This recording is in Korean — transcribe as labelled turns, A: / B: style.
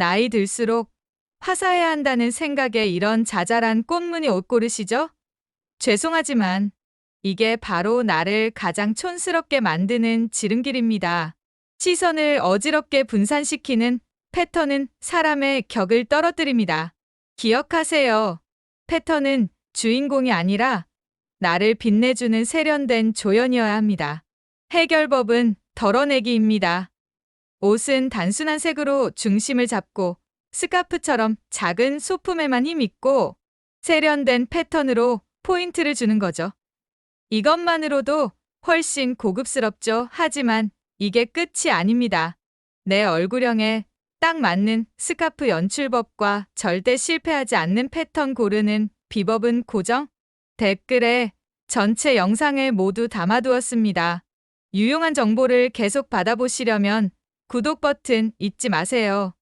A: 나이 들수록 화사해야 한다는 생각에 이런 자잘한 꽃무늬 옷 고르시죠? 죄송하지만 이게 바로 나를 가장 촌스럽게 만드는 지름길입니다. 시선을 어지럽게 분산시키는 패턴은 사람의 격을 떨어뜨립니다. 기억하세요. 패턴은 주인공이 아니라 나를 빛내주는 세련된 조연이어야 합니다. 해결법은 덜어내기입니다. 옷은 단순한 색으로 중심을 잡고 스카프처럼 작은 소품에만 힘 있고 세련된 패턴으로 포인트를 주는 거죠. 이것만으로도 훨씬 고급스럽죠. 하지만 이게 끝이 아닙니다. 내 얼굴형에 딱 맞는 스카프 연출법과 절대 실패하지 않는 패턴 고르는 비법은 고정? 댓글에 전체 영상에 모두 담아두었습니다. 유용한 정보를 계속 받아보시려면 구독 버튼 잊지 마세요.